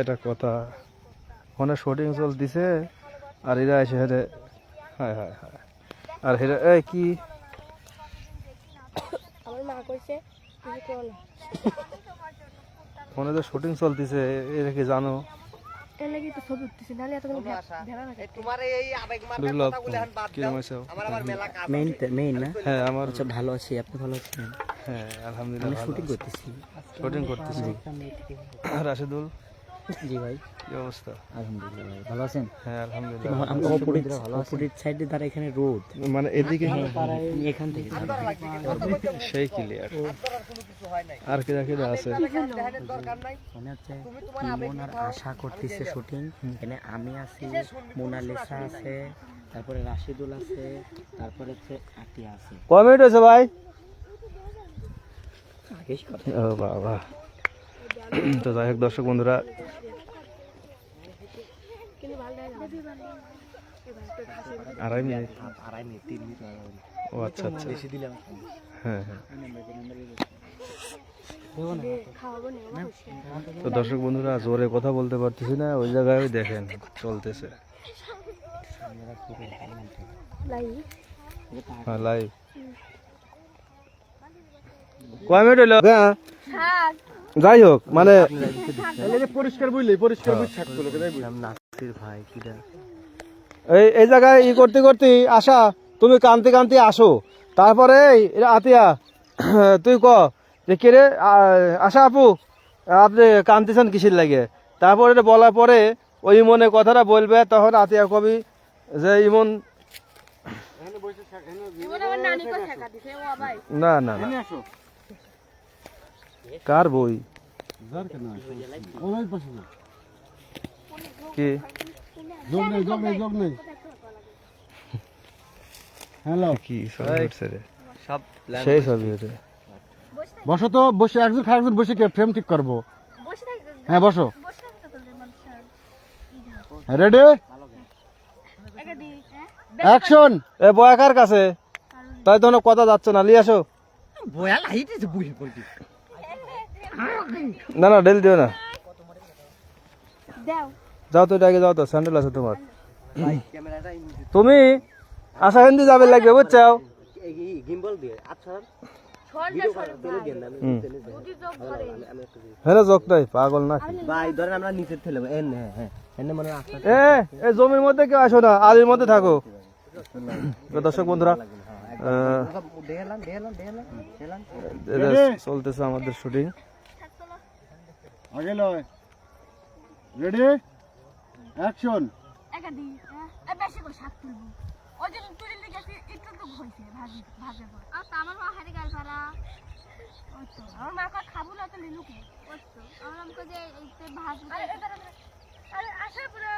এটা কথা। ওখানে শুটিং চলতেছে আর এরা এসে হেরে হায় হায় হায়। আর হেরে এই কি? ফোনে তো শুটিং চলতেছে এরা কি জানো? এর লাগি তো ছবি উঠতেছে নাহলে এতক্ষণ ভেড়া না তোমার এই আবেগ মার্কা বিপ্লব কথাগুলো এখন বাদ কি দাও। হয়েছে? আমার আবার মেলা কাজ মেইন মেইন না? হ্যাঁ আমার আচ্ছা ভালো আছি আপনি ভালো আছেন? হ্যাঁ আলহামদুলিল্লাহ শুটিং করতেছি। শুটিং করতেছি। রাশেদুল? জি ভাই। কি অবস্থা? আলহামদুলিল্লাহ ভাই ভালো আছেন? হ্যাঁ আলহামদুলিল্লাহ। অপোজিট অপোজিট সাইডে এখানে রোড মানে এদিকে এখান থেকে সেই ক্লিয়ার আর কি রাখি আছে? মনে হচ্ছে ইমন আর আশা করতেছে শুটিং। এখানে আমি আছি মোনালিসা আছে তারপরে রাশিদুল আছে তারপরে হচ্ছে আতিয়া আছে। কমেন্ট হয়েছে ভাই। ও বাবা। তো যাই হোক দর্শক বন্ধুরা। কিন্তু ভালো আড়াই মিনিট। আড়াই মিনিট তিন মিনিট ও আচ্ছা আচ্ছা। বেশি দিলাম হ্যাঁ হ্যাঁ। তো দর্শক বন্ধুরা জোরে কথা বলতে পারতেছি না ওই জায়গায় দেখেন চলতেছে। লাই হ্যাঁ লাইভ কয় মিনিট হইল হ্যাঁ। যাই হোক মানে পরিষ্কার বুঝলি পরিষ্কার ভাই এই এই জায়গায় ই করতে করতে আসা তুমি কানতে কানতে আসো। তারপরে এই আতিয়া তুই ক যে কে রে আশা আপু আপনি কানতেছেন কিসের লাগে? তারপরে বলার পরে ওই ইমনের কথাটা বলবে তখন আতিয়া কবি যে ইমন জীবন আমার নানিকে শেখা দিছে ও ভাই না না না। কার বই? কি? হ্যালো কি সব সেই বসো তো বসে একজন খারাপজন বসে কে ফ্রেম ঠিক করব? হ্যাঁ বসো। বসে রেডি অ্যাকশন এ বয়া কার কাছে? তাই তো কথা যাচ্ছে না লিয়ে আসো। বয়াল হাইতেছে বুঝে বলছি না না ডেল দিও না। যাও তো আগে যাও তো স্যান্ডেল আছে তোমার। তুমি আশা হিন্দি যাবে লাগবে বুঝছ গিম্বল দিয়ে আচ্ছা ছড়টা ছড় হুম দুটি চোখ ধরে হ্যাঁ নাই পাগল না ভাই ধরেন আমরা নিচে ঠেলে এন হ্যাঁ হ্যাঁ এনে মনে হয় আস্তে এ এই জমির মধ্যে কেউ আসো না আলির মধ্যে থাকো। দর্শক বন্ধুরা চলতেছে আমাদের শুটিং। আগে লয়। রেডি অ্যাকশন একা দি এ বেশি করে শাক তুলবো। ওই জন্য তুলি লেগেছে একটু তো হয়েছে ভাজি ভাজে পর আর আমার মা হারি গাল পারা আমার মা কয় খাব না তো লিলুকে আমার আমাকে যে ভাজ আরে আরে পুরো